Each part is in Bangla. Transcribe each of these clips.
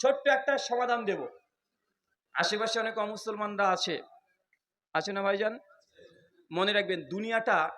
ছোট্ট একটা সমাধান দেব। আশেপাশে অনেক অমুসলমানরা আছে। আছে না ভাইজান? মনে রাখবেন, দুনিয়াটা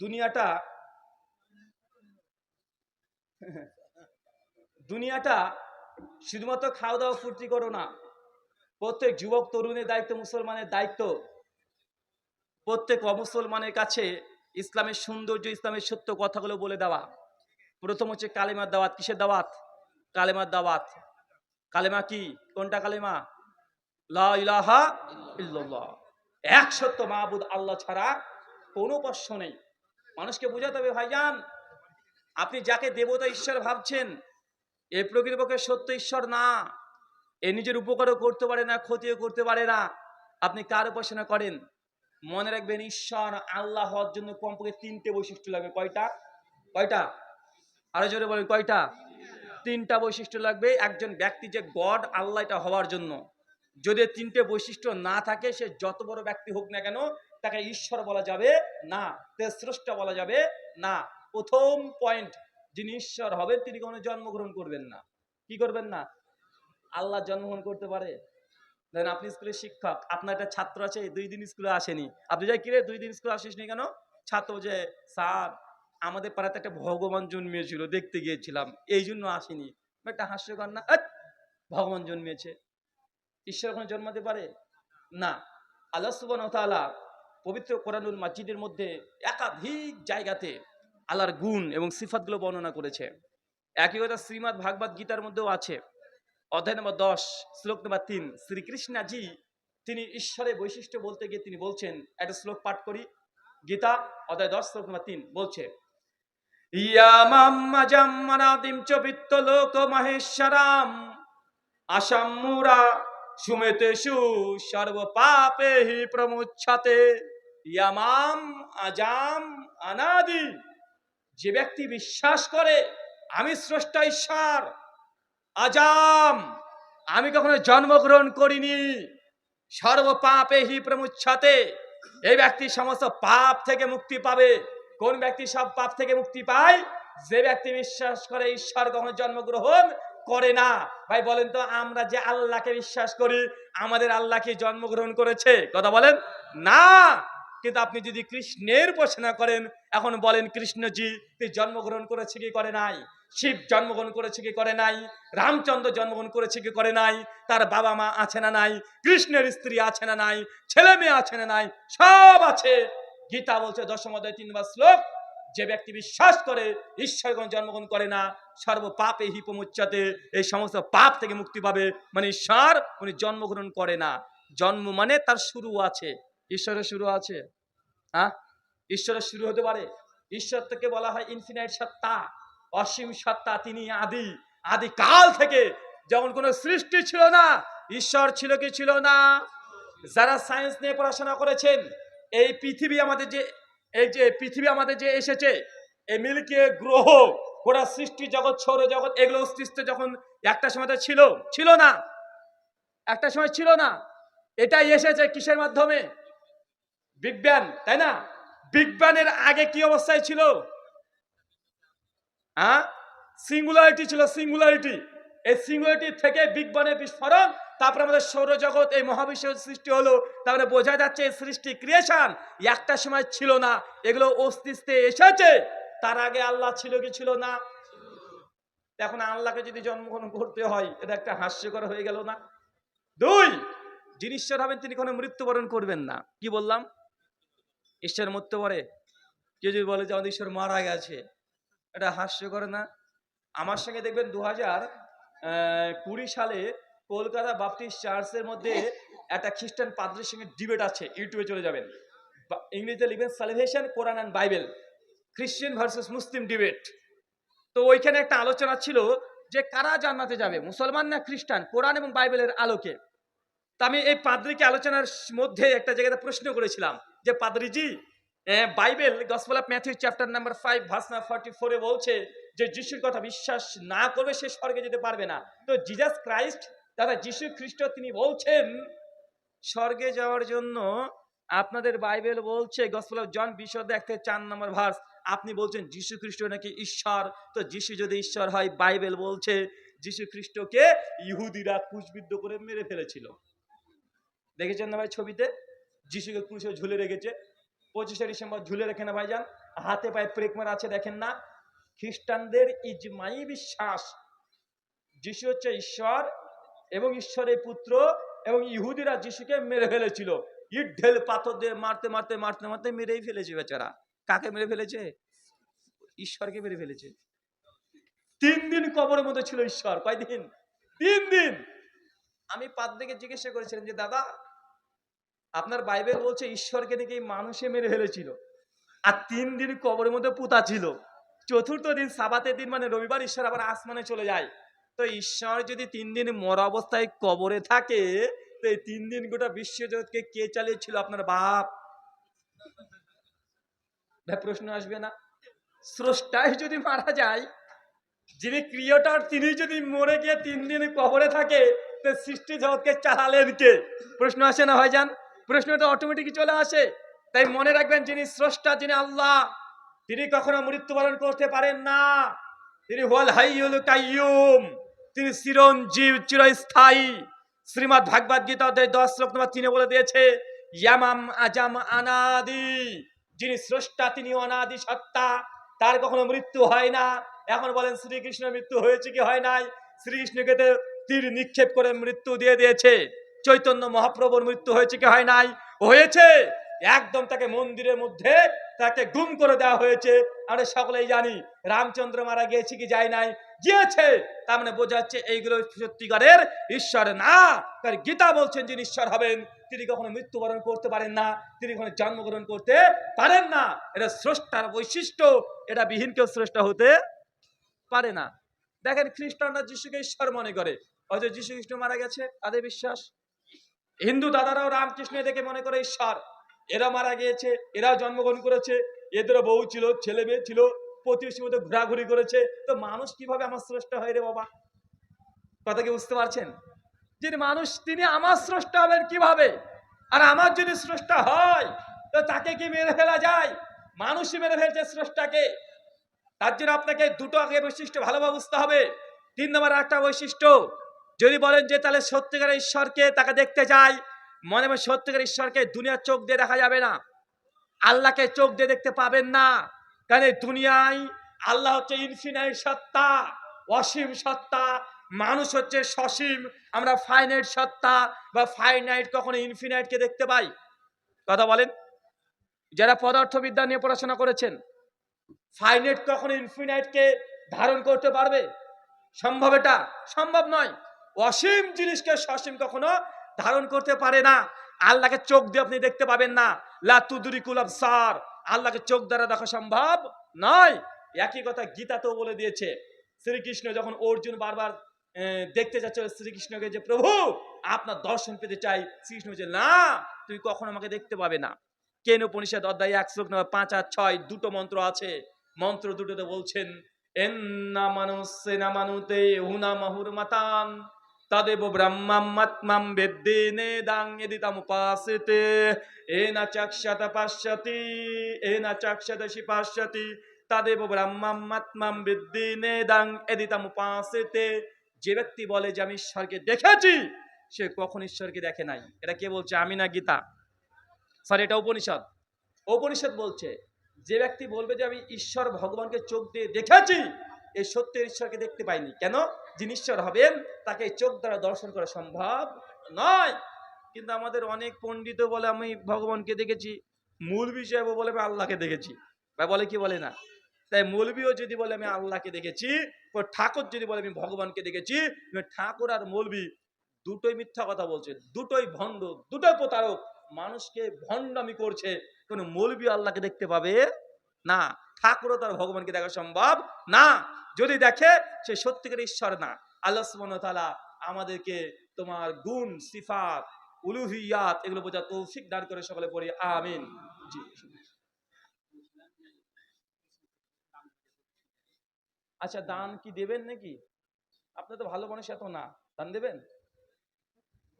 দুনিয়াটা দুনিয়াটা শুধুমাত্র খাওয়া দাওয়া ফুর্তি করো না। প্রত্যেক যুবক তরুণের দায়িত্ব মুসলমানের দায়িত্ব। প্রত্যেক অমুসলমানের কাছে ইসলামের সৌন্দর্য, ইসলামের সত্য কথাগুলো বলে দেওয়া। প্রথম হচ্ছে কালেমার দাওয়াত। কিসের দাওয়াত? কালেমার দাওয়াত। কালেমা কি? কোনটা কালেমা? এক সত্য মাহবুদ আল্লাহ ছাড়া কোনো উপাস্য নেই। মানুষকে বোঝাতে হবে, ভাইজান, আপনি যাকে দেবতা ঈশ্বর ভাবছেন, এ প্রকৃতপক্ষে সত্য ঈশ্বর না। এ নিজের উপকারও করতে পারে না, ক্ষতিও করতে পারে না। আপনি কার উপাসনা করেন? মনে রাখবেন, ঈশ্বর আল্লাহ হওয়ার জন্য কমপক্ষে তিনটে বৈশিষ্ট্য লাগবে। কয়টা? কয়টা? আরও জোরে বলেন, কয়টা? তিনটা বৈশিষ্ট্য লাগবে। একজন ব্যক্তি যে গড, আল্লাহ এটা হওয়ার জন্য। যদি তিনটে বৈশিষ্ট্য না থাকে, সে যত বড় ব্যক্তি হোক না কেন, তাকে ঈশ্বর বলা যাবে না তে স্রষ্টা বলা যাবে না। প্রথম পয়েন্ট যিনি ঈশ্বর হবেন, তিনি কোনো জন্মগ্রহণ করবেন না। কি করবেন না? আল্লাহ জন্মগ্রহণ করতে পারে। ধরেন আপনি স্কুলের শিক্ষক, আপনার একটা ছাত্র আছে, দুই দিন স্কুলে আসেনি। আপনি যাই কিরে দুই দিন স্কুলে আসিস নি কেন? ছাত্র যে, স্যার আমাদের পাড়াতে একটা ভগবান জন্মিয়েছিল, দেখতে গিয়েছিলাম। এই জন্য আসেনি। একটা হাস্যকর না ভগবান জন্মিয়েছে। ঈশ্বর ওখানে জন্মাতে পারে? না। আল্লাহ সুবান পবিত্র কোরআনুল মাজিদের মধ্যে একাধিক জায়গাতে আল্লাহর গুণ এবং সিফাতগুলো বর্ণনা করেছে। একই কথা শ্রীমৎ ভাগবত গীতার মধ্যেও আছে। অধ্যায় নম্বর দশ, শ্লোক নম্বর তিন, শ্রীকৃষ্ণাজি তিনি ঈশ্বরের বৈশিষ্ট্য বলতে গিয়ে তিনি বলছেন, একটা শ্লোক পাঠ করি। গীতা, অধ্যায় দশ, শ্লোক নম্বর তিন, বলছে হি ইয়ামাম আজাম অনাদি যে ব্যক্তি বিশ্বাস করে, আমি স্রষ্টা ঈশ্বর। আজাম, আমি কখনো জন্মগ্রহণ করিনি। সর্ব পাপে হি প্রমুচ্ছাতে। এই ব্যক্তি সমস্ত পাপ থেকে মুক্তি পাবে। কোন ব্যক্তি সব পাপ থেকে মুক্তি পায়? যে ব্যক্তি বিশ্বাস করে ঈশ্বর কখনো জন্মগ্রহণ করে না। ভাই, বলেন তো, আমরা যে আল্লাহকে বিশ্বাস করি, আমাদের আল্লাহ কি জন্মগ্রহণ করেছে? কথা বলেন? না। কিন্তু আপনি যদি কৃষ্ণের উপাসনা করেন, এখন বলেন, কৃষ্ণজি তিনি জন্মগ্রহণ করেছে কি করে নাই? শিব জন্মগ্রহণ করেছে কি করে নাই? রামচন্দ্র জন্মগ্রহণ করেছে কি করে নাই? তার বাবা মা আছে না নাই? কৃষ্ণের স্ত্রী আছে না নাই? ছেলে মেয়ে আছে না নাই? সব আছে। গীতা বলছে দশম অধ্যায়, তিনবার শ্লোক, যে ব্যক্তি বিশ্বাস করে ঈশ্বর কোনো জন্মগ্রহণ করে না, সর্ব পাপে হিপমুচ্চাতে এই সমস্ত পাপ থেকে মুক্তি পাবে। মানে ঈশ্বর, উনি জন্মগ্রহণ করে না। জন্ম মানে তার শুরু আছে। ঈশ্বরের শুরু আছে। হ্যাঁ ঈশ্বরের শুরু হতে পারে। ঈশ্বর থেকে বলা হয় ইনফিনাইট সত্তা, অসীম সত্তা, তিনি আদি। আদি কাল থেকে যেমন কোনো সৃষ্টি ছিল না, ঈশ্বর ছিল কি ছিল না? যারা সায়েন্স নিয়ে পড়াশোনা করেছেন এই পৃথিবী আমাদের যে, এই যে পৃথিবী আমাদের যে এসেছে, এই মিল্কি গ্রহ, গোটা সৃষ্টি জগৎ, সৌর জগৎ, এগুলো অস্তিত্ব যখন একটা সময় ছিল ছিল না। একটা সময় ছিল না। এটাই এসেছে কিসের মাধ্যমে? বিজ্ঞান, তাই না? বিজ্ঞানের আগে কি অবস্থায় ছিল? হ্যাঁ সিঙ্গুলারিটি ছিল সিঙ্গুলারিটি এই সিঙ্গুলারিটি থেকে বিজ্ঞানের বিস্ফোরণ তারপরে আমাদের সৌরজগৎ, এই মহাবিশ্বের সৃষ্টি হলো। তারপরে বোঝা যাচ্ছে এই সৃষ্টি ক্রিয়েশন একটা সময় ছিল না। এগুলো অস্তিত্বে এসেছে। তার আগে আল্লাহ ছিল কি ছিল না? এখন আল্লাহকে যদি জন্মগ্রহণ করতে হয়, এটা একটা হাস্যকর হয়ে গেল না? দুই, যিনি ঈশ্বর হবেন তিনি কোনো মৃত্যুবরণ করবেন না। কি বললাম? ঈশ্বর মরতে পারে। কেউ যদি বলে যে আমাদের ঈশ্বর মারা গেছে, এটা হাস্যকর না? আমার সঙ্গে দেখবেন দু হাজার কুড়ি সালে কলকাতা বাপটিস্ট চার্চের মধ্যে একটা খ্রিস্টান পাদ্রের সঙ্গে ডিবেট আছে, ইউটিউবে চলে যাবেন। ইংরেজিতে লিখবেন salvation Quran and Bible Christian versus Muslim debate তো ওইখানে একটা আলোচনা ছিল যে কারা জান্নাতে যাবে, মুসলমান না খ্রিস্টান, কোরআন এবং বাইবেলের আলোকে? তা আমি এই পাদ্রিকে আলোচনার মধ্যে একটা জায়গাতে প্রশ্ন করেছিলাম যে, পাদ্রিজি Bible gospel of Matthew chapter number five number forty ফোরে বলছে যে, যিশুর কথা বিশ্বাস না করবে, সে স্বর্গে যেতে পারবে না। তো জিজাস ক্রাইস্ট দাদা, যিশু খ্রিস্ট তিনি বলছেন, স্বর্গে যাওয়ার জন্য আপনাদের বাইবেল বলছে, গসপেল জন এক থেকে চার নম্বর ভার্স, আপনি বলছেন যিশু খ্রিস্ট নাকি ঈশ্বর? তো যিশু যদি ঈশ্বর হয়, বাইবেল বলছে যীশু খ্রিস্টকে ইহুদিরা ক্রুশবিদ্ধ করে মেরে ফেলেছিল। দেখেছেন না ভাই ছবিতে? যিশুকে ক্রুশে ঝুলে রেখেছে। পঁচিশে ডিসেম্বর ঝুলে রেখে না ভাইজান। হাতে পায়ে প্রেকমার আছে, দেখেন না। খ্রিস্টানদের ইজমাই বিশ্বাস, যিশু হচ্ছে ঈশ্বর এবং ঈশ্বরের পুত্র এবং ইহুদিরা যিশুকে মেরে ফেলেছিল। ইট ঢেল পাথর দিয়ে মারতে মারতে মারতে মারতে মেরেই ফেলেছে বেচারা। কাকে মেরে ফেলেছে? ঈশ্বরকে মেরে ফেলেছে। তিন দিন কবরের মধ্যে ছিল ঈশ্বর। কয়দিন? তিন দিন। আমি পাদ্রিকে জিজ্ঞাসা করেছিলাম যে, দাদা, আপনার বাইবেল বলছে ঈশ্বরকে নাকি মানুষে মেরে ফেলেছিল? আর তিন দিন কবরের মধ্যে পুতা ছিল। চতুর্থ দিন, সাবাতের দিন মানে রবিবার, ঈশ্বর আবার আসমানে চলে যায়। তো ঈশ্বর যদি তিন দিন মরা অবস্থায় কবরে থাকে, তো এই তিন দিন গোটা বিশ্বজগৎকে কে চালিয়েছিল আপনার বাপ? ভাই, প্রশ্ন আসবে না। স্রষ্টাই যদি মারা যায়, যিনি ক্রিয়েটর, তিনি যদি মরে গিয়ে তিন দিন কবরে থাকে, তো সৃষ্টি জগৎকে চালালেন কে? প্রশ্ন আসে না, ভাইজান? প্রশ্নটা অটোমেটিক চলে আসে। তাই মনে রাখবেন, যিনি স্রষ্টা, যিনি আল্লাহ, তিনি কখনো মৃত্যুবরণ করতে পারেন না। তিনি হল হাইয়ুল কাইয়ুম। তিনি চিরঞ্জীব, চিরস্থায়ী। শ্রীমৎ ভাগবত গীতা দশ, শ্লোক নম্বর তিনে বলে দিয়েছে, ইয়ামাম আজাম আনাদি। যিনি স্রষ্টা তিনি অনাদি সত্তা। তার কখনো মৃত্যু হয় না। এখন বলেন, শ্রীকৃষ্ণের মৃত্যু হয়েছে কি হয় নাই? শ্রীকৃষ্ণকে তো তীর নিক্ষেপ করে মৃত্যু দিয়ে দিয়েছে। চৈতন্য মহাপ্রভুর মৃত্যু হয়েছে কি হয় নাই? হয়েছে। একদম তাকে মন্দিরের মধ্যে তাকে গুম করে দেওয়া হয়েছে। আমরা সকলেই জানি, রামচন্দ্র মারা গিয়েছে কি যায় নাই? গিয়েছে। তার মানে বোঝা যাচ্ছে এইগুলো সত্যিকারের ঈশ্বর না। তার গীতা বলছেন যিনি ঈশ্বর হবেন, তিনি কখনো মৃত্যুবরণ করতে পারেন না, তিনি কখনো জন্মগ্রহণ করতে পারেন না। এটা স্রষ্টার বৈশিষ্ট্য, এটা বিহীন কেউ স্রষ্টা হতে পারে না। দেখেন খ্রিস্টানরা যিশুকে ঈশ্বর মনে করে। হয়তো যিশু খ্রিস্ট মারা গেছে, তাদের বিশ্বাস? হিন্দু দাদারাও রামকৃষ্ণ দেখে মনে করে ঈশ্বর। এরা মারা গিয়েছে, এরাও জন্মগ্রহণ করেছে। এদেরও বউ ছিল, ছেলে মেয়ে ছিল প্রতিবেশীর মধ্যে ঘোরাঘুরি করেছে। তো মানুষ কীভাবে আমার স্রষ্টা হয় রে বাবা? কথা কি বুঝতে পারছেন? যিনি মানুষ, তিনি আমার স্রষ্টা হবেন কীভাবে? আর আমার যদি স্রষ্টা হয়, তো তাকে কি মেরে ফেলা যায়? মানুষই মেরে ফেলছে স্রষ্টাকে। তার জন্য আপনাকে দুটো আগে বৈশিষ্ট্য ভালোভাবে বুঝতে হবে। তিন নম্বর একটা বৈশিষ্ট্য, যদি বলেন যে তাহলে সত্যিকারের ঈশ্বরকে তাকে দেখতে চাই, মনে মনে সত্যিকার ঈশ্বরকে দুনিয়ার চোখ দিয়ে দেখা যাবে না। আল্লাহকে চোখ দিয়ে দেখতে পাবেন না। কারণ এই দুনিয়ায় আল্লাহ হচ্ছে ইনফিনাইট সত্তা, অসীম সত্তা, মানুষ হচ্ছে সসীম, আমরা ফাইনাইট সত্তা বা ফাইনাইট কখনো ইনফিনাইটকে দেখতে পাই। কথা বলেন? যারা পদার্থবিদ্যা নিয়ে পড়াশোনা করেছেন, ফাইনাইট কখনো ইনফিনাইটকে ধারণ করতে পারবে? সম্ভব এটা? সম্ভব নয়। অসীম জিনিসকে সসীম কখনো ধারণ করতে পারে না। আল্লাহকে চোখ দিয়ে আপনি দেখতে পাবেন না। লাতুদুরিকুল আবসার। আল্লাহকে চোখ দ্বারা দেখা সম্ভব নয়। একই কথা গীতাতেও বলে দিয়েছে, শ্রীকৃষ্ণ যখন অর্জুন বারবার দেখতে যাচ্ছে শ্রীকৃষ্ণকে যে, প্রভু, আপনার দর্শন পেতে চাই। শ্রীকৃষ্ণ বলছে, না, তুই কখন আমাকে দেখতে পাবে না। কেন উপনিষদ অধ্যায় এক শ্লোক নম্বর পাঁচ আর ছয় দুটো মন্ত্র আছে। মন্ত্র দুটোতে বলছেন, এন্না মানুষ সেনা মানুতে হুনা মাহুর মাতান। ব্রহ্মাত্মাম বেদ্যে নেদাং এদিতামুপাসিতে এনা চক্ষত পশ্যতি এনা চক্ষত শিপাশ্যতি তদেব ব্রহ্মাত্মাম বেদ্যে নেদাং এদিতামুপাসিতে যে ব্যক্তি বলে যে আমি ঈশ্বরকে দেখেছি, সে কখন ঈশ্বরকে দেখে নাই। এটা কে বলছে? আমি না গীতা। স্যার, এটা উপনিষদ। উপনিষদ বলছে, যে ব্যক্তি বলবে যে আমি ঈশ্বর ভগবানকে চোখ দিয়ে দেখেছি এই সত্যের ঈশ্বরকে দেখতে পাইনি। কেন? যিনি ঈশ্বর হবেন তাকে চোখ দ্বারা দর্শন করা সম্ভব নয়। কিন্তু আমাদের অনেক পণ্ডিত বলে আমি ভগবানকে দেখেছি মূল বিষয় বলে আমি আল্লাহকে দেখেছি। বা বলে কি বলে না? তাই মৌলবীও যদি বলে আমি আল্লাহকে দেখেছি ঠাকুর যদি বলে আমি ভগবানকে দেখেছি ঠাকুর আর মৌলবী দুটোই মিথ্যা কথা বলছে, দুটোই ভণ্ড, দুটোই প্রতারক। মানুষকে ভণ্ডামি করছে কোনো মৌলবী আল্লাহকে দেখতে পাবে না। ঠাকুরও তার ভগবানকে দেখা সম্ভব না। যদি দেখে, সে সত্যিকার ঈশ্বর না। আল্লাহ সুবহানাহু আমাদেরকে তোমার গুণ সিফাত উলুহিয়াত এগুলো বোঝা তৌফিক দান করে সকলে পড়ি আমিন। জি আচ্ছা দান কি দেবেন নাকি? আপনি তো ভালো মানুষ এত না দান দেবেন?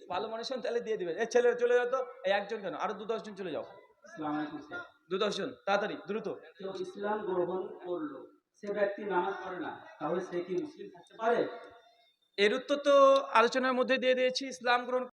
ভালো মানুষ হন তাহলে দিয়ে দিবেন। এই ছেলে চলে যাও তো এই একজন কেন? আরও দু দশজন চলে যাও। দু দশজন তাড়াতাড়ি দ্রুত। ইসলাম গ্রহণ করল সে ব্যক্তি নামাজ পড়ে না তাহলে সে কি মুসলিম থাকতে পারে? এর উত্তর তো আলোচনার মধ্যে দিয়ে দিয়েছি ইসলাম গ্রহণ